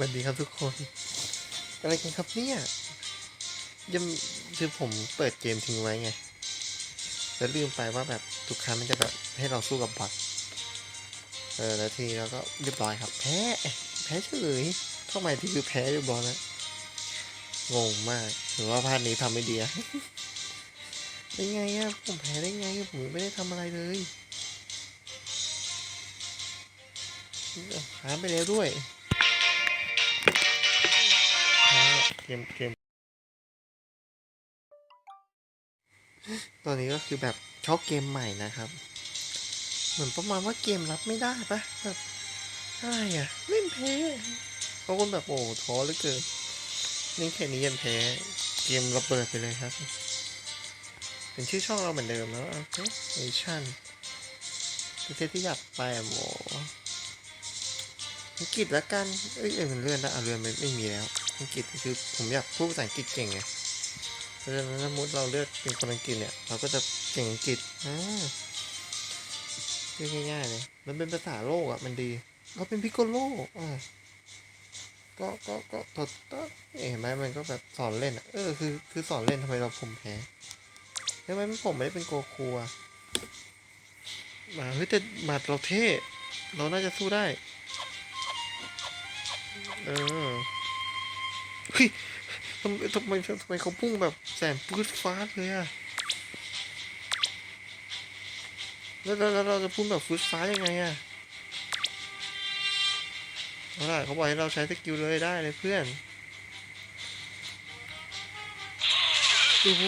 สวัสดีครับทุกคน อะไรกันครับเนี่ยยังคือผมเปิดเกมทิ้งไว้ไง แล้วลืมไปว่าแบบทุกครั้งมันจะแบบให้เราสู้กับบอทเออแล้วทีเราก็เรียบร้อยครับ แพ้ แพ้เฉยทำไมที่คือแพ้เรียบร้อยแล้วงงมากหรือว่าพลาดนี้ทำไม่ดีอะเป็นไงอะผมแพ้ได้ไงผมไม่ได้ทำอะไรเลยหาไปแล้วด้วย เกมเกมตอนนี้ก็คือแบบชอบเกมใหม่นะครับ เหมือนประมาณว่าเกมรับไม่ได้ปะแบบอะไรอะเล่นแพ้บางคนแบบโอ้ท้อเหลือเกินนี่แค่นี้ยันแพ้เกมระเบิดไปเลยครับ เป็นชื่อช่องเราเหมือนเดิมแล้วโอเคเอชั่นประเทศที่อยากไปอะโมอ งกฤษละกันเอ้ยเอ้ยมันเลื่อนแล้วอะเลื่อนไม่ไม่มีแล้ว อังกฤษคือผมอยากพูดภาษาอังกฤษเก่งไงเพราะฉะนั้นสมมติเราเลือกเป็นคนอังกฤษเนี่ย เราก็จะเก่งอังกฤษอ่าเรียกง่ายๆเลย มันเป็นภาษาโลกอะ มันดีเราเป็นพิโกโลอ่าก็ก็ก็ตดตดเห็นไหมมันก็แบบสอนเล่นอะ เออ คือ คือสอนเล่นทำไมเราผมแพ้ทำไมผมไม่ได้เป็นโกคูอะมาเฮ้ยแต่หมัดเราเท่ เราน่าจะสู้ได้ เออเฮ้ยทำไมทำไมทำไมเขาพุ่งแบบแสนปื๊ดฟ้าเลยอะแล้วแล้วเราจะพุ่งแบบฟืดฟ้ายังไงอะเอาล่ะเขาบอกให้เราใช้สกิลเลยได้เลยเพื่อนโอ้โห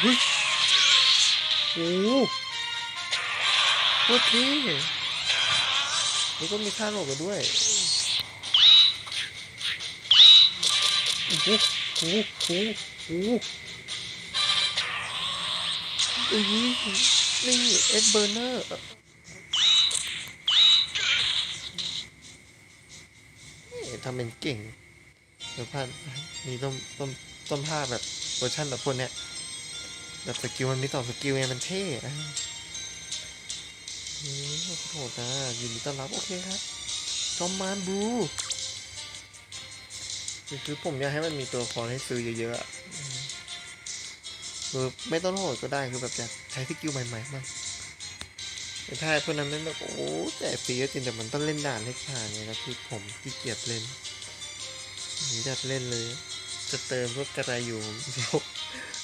เฮ้ยโอ้ โหโคตรเท่แล้วก็มีท่าหลบกันด้วยโอ้โหโอ้โหโอ้โหโอ้โหนี่เอ็ดเบอร์เนอร์ทำเป็นเก่งเดี๋ยวพลาดนี่ต้องต้องต้องพาแบบเวอร์ชันแบบพวกเนี้ยแบบสกิลมันมีต่อสกิลไงมันเท่ อะอืมโอ้โหนะยินดีต้อนรับโอเคครับจอมมานบลูคือคือผมอยากให้มันมีตัวละครให้ซื้อเยอะๆอะอืมคือไม่ต้องโหดก็ได้คือแบบอยากใช้สกิลใหม่ๆบ้างแต่ถ้าพวกนั้นนแบบโอ้แจกฟรีก็จริงแต่มันต้องเล่นด่านให้ผ่านไงแล้วคือผมขี้เกียจเล่นผมอยากเล่นเลย จะเติมพวกกระไรอยู่เรา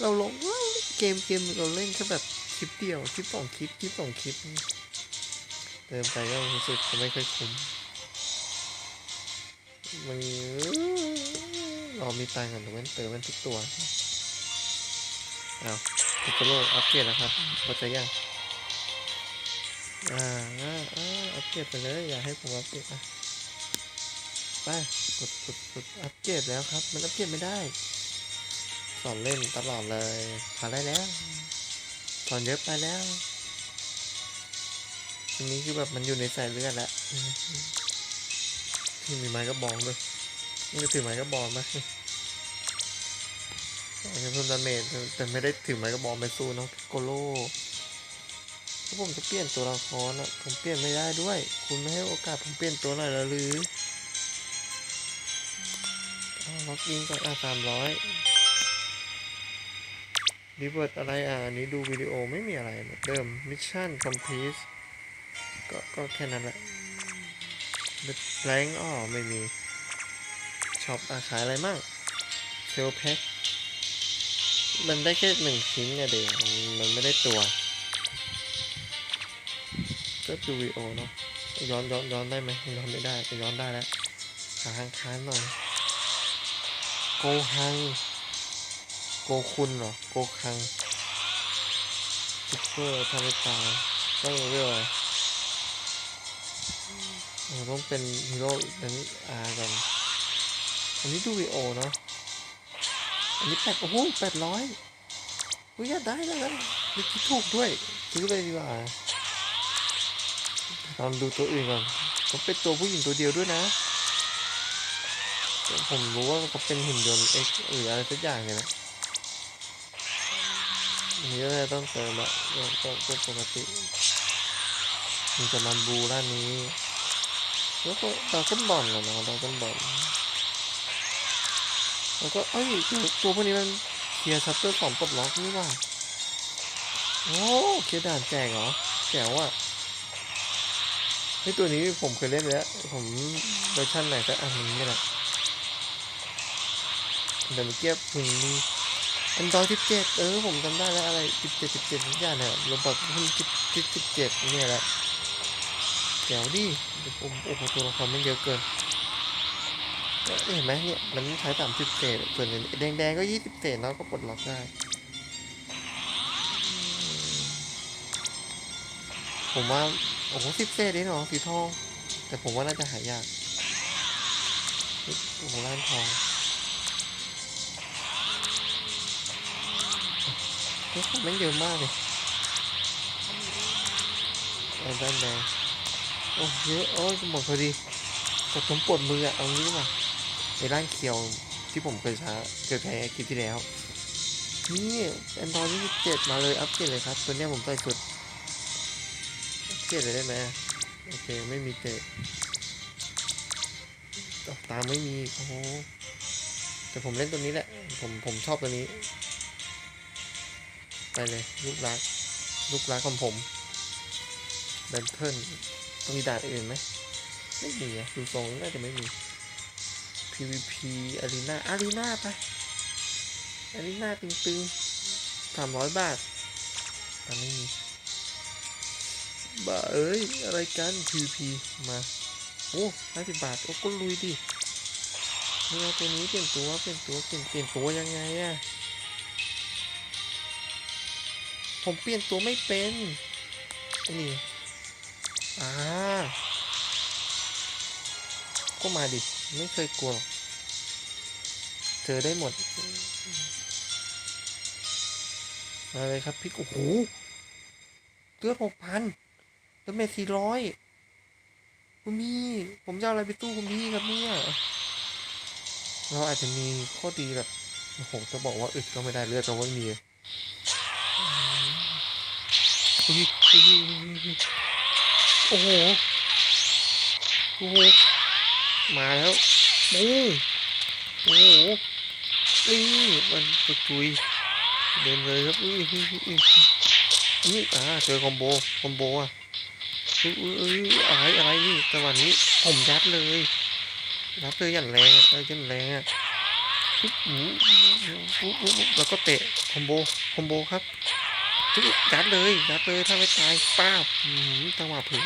เราลงว่าเกมเกมเราเล่นแค่แบบคลิปเดียวคลิปสองคลิปคลิปสองคลิป เติมไปก็รู้สึกจะไม่ค่อยคุ้มมันเรามีตังค์กันแต่มันเติมมันทุกตัวเอาพิกโลอัปเกรดนะครับเข้าใจยังอ่าอ่าอ่าอัปเกรดไปเลยอย่าให้ผมอัปเกรดอะไปกดกดกดอัปเกรดแล้วครับ มันอัปเกรดไม่ได้สอนเล่นตลอดเลยผ่านได้แล้วสอนเยอะไปแล้ว ทีนี้คือแบบมันอยู่ในสายเลือดแล้วอืมที่มีไม้กระบองด้วยนี่ถือไม้กระบองมาจจะเพิ่มดาเมจแต่ไม่ได้ถือไม้กระบองไปสู้น้องโกโลถ้าผมจะเปลี่ยนตัวละครอะ ผมเปลี่ยนไม่ได้ด้วย คุณไม่ให้โอกาสผมเปลี่ยนตัวหน่อยแล้วหรือล็อกอินก่อนอะสามร้อยรีเวิร์ดอะไรอะ อันนี้ดูวิดีโอไม่มีอะไรเหมือนเดิมมิชชั่นคอมพลีท ก็ก็แค่นั้นแหละแรงอ๋อไม่มีช็อปอาขายอะไรมั่งเซลแพ็คมันได้แค่หนึ่งชิ้นไงเด็กมันไม่ได้ตัวก็ดูวีโอเนาะย้อนย้อนย้อนได้ไหมย้อนไม่ได้แต่ย้อนได้แล้วขาค้างค้านหน่อยโกฮังโกคุณเหรอโกคังซุปเปอร์ทำให้ตายต้องเรียกอะไร ต้องเป็นฮีโร่นั้นอากันอันนี้ดูวีโอเนาะอันนี้แปดโอ้โหแปดร้อยอุ้ยอยากได้แล้วนะมีคิดถูกด้วยซื้อเลยดีกว่าลองดูตัวอื่นก่อนเขาเป็นตัวผู้หญิงตัวเดียวด้วยนะ ผมรู้ว่าเขาเป็นหุ่นยนต์ X หรืออะไรสักอย่างเนี่ยนะอันนี้ก็เลยต้องเติมละต้องต้องปกติมันจะมาบูด้านนี้ แล้วก็ดราก้อนบอลเหรอเนะดราก้อนบอลแล้วก็เอ้ยตัวตัวพวกนี้มันเคลียร์ชัปเตอร์สองปลดล็อกนี่ว่าโอ้เคลียร์ด่านแจกเหรอแจ๋วอะไอตัวนี้ผมเคยเล่นแล้ว ผมเวอร์ชันไหนก็อันนี้นี่แหละเดี๋ยวเมื่อกี้คุณมีอันดอยสิบเจ็ดเออผมจำได้แล้วอะไรสิบเจ็ดสิบเจ็ดทุกอย่างเนี่ยโรบอทคุณสิบสิบสิบเจ็ดเนี่ยแหละ แจ๋วดิเดี๋ยวผมโอ้โหตัวละครมันเยอะเกินเห็นไหมเนี่ยมันใช้สามสิบเศษส่วนแดงแดงก็ยี่สิบเศษแล้วก็ปลดล็อกได้ ผมว่า โอ้โหสิบเศษเองเหรอสีทอง แต่ผมว่าน่าจะหายากโอ้โหร้านทองเฮ้ยมันเยอะมากเลยเอาด้านแดง โอ้เยอะโอ้ยหมดพอดีแต่ผมปวดมืออะเอางี้ดีกว่าในร่างเคียวที่ผมเคยใช้เคยใช้คลิปที่แล้ว นี่แอนดรอยที่เจ็ดมาเลยอัปเกรดเลยครับ ตัวเนี้ยผมใส่สุดอัปเกรดเลยได้ไหมโอเค ไม่มีเตะต่อตามไม่มีโอ้โหแต่ผมเล่นตัวนี้แหละ ผมผมชอบตัวนี้ ไปเลยลูกรักลูกรักของผมแบนเทิล มีด่านอื่นไหมไม่มีอะดูทรงน่าจะไม่มี PVP Arena Arena ไป Arena ตึงๆสามร้อยบาทแต่ไม่มีบ้าเอ้ย อะไรกัน PVP มา โอ้ห้าสิบบาท โอ้ก็ลุยดินี่เอาตัวนี้เปลี่ยนตัวเปลี่ยนตัวเปลี่ยนเปลี่ยนตัวยังไงอะผมเปลี่ยนตัวไม่เป็น นี่ อ่า ก็มาดิ ไม่เคยกลัวหรอก เจอได้หมด มาเลยครับพี่โอ้โหเลือดหกพันแล้วเมทสี่ร้อยคุณพี่ ผมจะเอาอะไรไปตู้คุณพี่ครับเนี่ย เราอาจจะมีข้อดีแบบโอ้โหจะบอกว่าอึดก็ไม่ได้เลือดเราไม่มีอุ๊ยอุ๊ยอุ๊ยอุ๊ย โอ้โหโอ้โหมาแล้วโอ้โอ้โหนี่มันตุยตุยเดินเลยครับอุ้ยอุ้ยอุ้ยอุ้ยนี่อ่าเจอคอมโบคอมโบอะอุ้ยอุ้ยอุ้ยอะไรอะไรนี่จังหวะนี้ผมยัดเลยยัดเลยอย่างแรงอะเอออย่างแรงอะปุ๊บอู้ปุ๊บปุ๊บปุ๊บแล้วก็เตะคอมโบคอมโบครับปุ๊บ ยัดเลยยัดเลยถ้าไม่ตายป้าบอืมจังหวะเผลอ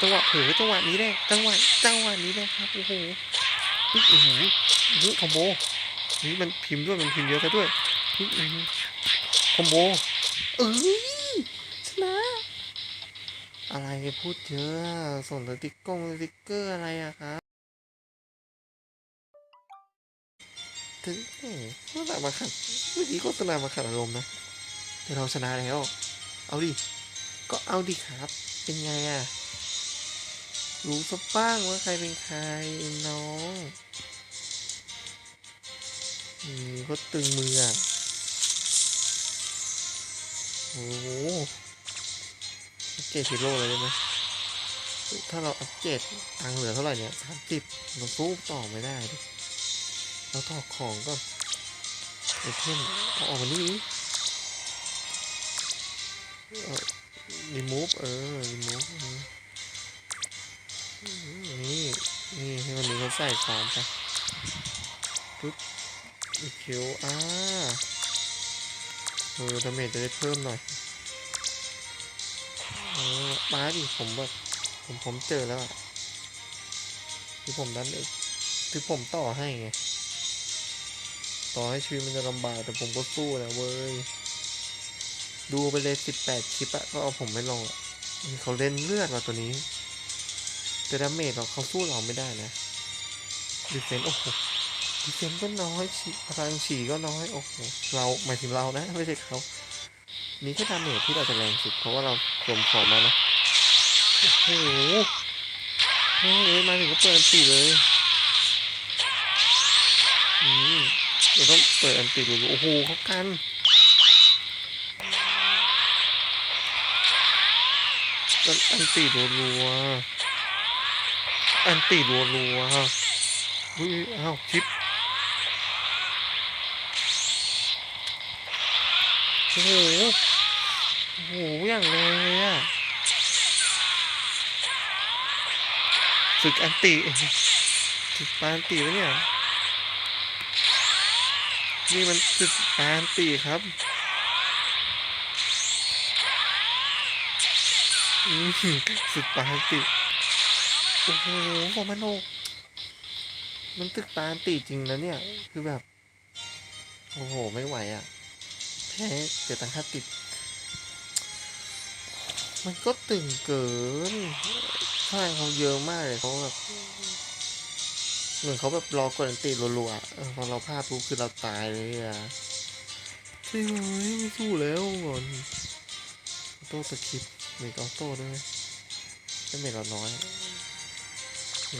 จังหวะเผลอจังหวะนี้แหละจังหวะจังหวะนี้แหละครับโอ้โหอุ๊ยโอ้โหนี่คอมโบนี่มันพิมพ์ด้วยมันพิมพ์เยอะซะด้วยอุ๊ยอื้อหือคอมโบเอ้ยชนะอะไรพูดเยอะส่งสติ๊กกงสติ๊กเกอร์อะไรอะครับถึงแหมโฆษณามาขัดเมื่อกี้โฆษณามาขัดอารมณ์นะแต่ เราชนะแล้ว เอาดิ ก็เอาดิครับ เป็นไงอะรู้สักบ้างว่าใครเป็นใครน้องอืมก็ตึงมืออะโอ้โหเกรดฮีโร่เลยได้ไหมถ้าเราอัปเกรดตังเหลือเท่าไหร่เนี่ยสามสิบเราสู้ต่อไม่ได้ดิเราถอดของก็ไอเทมเอาออกมานี่ รีมูฟเออรีมูฟอออืมนี่นี่ให้วันนี้เขาใส่ของไปปึ๊บอีคิวอ่าเออดาเมจจะได้เพิ่มหน่อยเออมาดิผมแบบผมผมเจอแล้วอะที่ผมดันเองที่ผมต่อให้ไง ต่อให้ชีวิตมันจะลำบากแต่ผมก็สู้นะเว้ย ดูไปเลยสิบแปดคลิปอะก็เอาผมไม่ลงอะเขาเล่นเลือดว่ะตัวนี้ แต่ดาเมจเราเขาสู้เราไม่ได้นะดีเฟนโอ้โหดีเฟนก็น้อยพลังฉีก็น้อยโอ้โหเราหมายถึงเรานะ ไม่ใช่เขานี่แค่ดาเมจที่เราจะแรงสุดเพราะว่าเรารวมของมานะโอ้โหเฮ้ยมาถึงก็เปิดอันตีเลยอืมเราต้องเปิดอันตีเลยโอ้โหเขากัน มันอันตีรัวๆอันตีรัวๆอุ้ยอ้าวชิปโอ้โหโอ้โหอย่างแรงเลยอะฝึกอันติฝึกปานติวะเนี่ย นี่มันฝึกปานติครับ อืม สุดปานติโอ้โหฟอร์มันโนมันตึกปานติจริงนะเนี่ย คือแบบ โอ้โห ไม่ไหวอะแพ้เดี๋ยวตังค่าติด มันก็ตึงเกินข้างเขาเยอะมากเลยเขาแบบเหมือนเขาแบบรอกดอันติรัวๆพอเราพลาดปุ๊บคือเราตายเลยอะใช่ไหมไม่สู้แล้วก่อนโต้สคริ ปต์มีออโต้ด้วยไหมไม่เมเราน้อย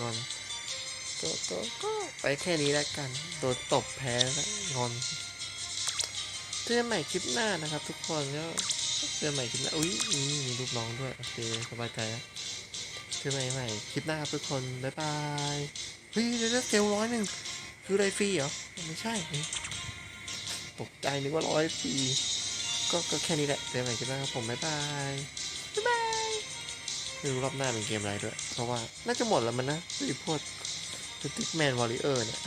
งอนก็ก็ก็ไปแค่นี้แล้วกันโดนตบแพ้แล้วงอนเจอใหม่คลิปหน้านะครับ ทุกคนก็เจอใหม่คลิปหน้าอุ้ยมีรูปน้องด้วยโอเคสบายใจแล้วเจอใหม่ใหม่คลิปหน้าครับทุกคนบ๊ายบายเฮ้ยเดี๋ยวเซลร้อยหนึ่งคืออะไรฟรีเหรอไม่ใช่ตกใจนึกว่าร้อยฟรีก็ก็แค่นี้แหละเจอใหม่คลิปหน้าครับผมบ๊ายบายบ๊ายบาย ไม่รู้รอบหน้าเป็นเกมอะไรด้วย เพราะว่าน่าจะหมดแล้วมันนะไอ้พวกสติ๊กแมนวอริเออร์เนี่ย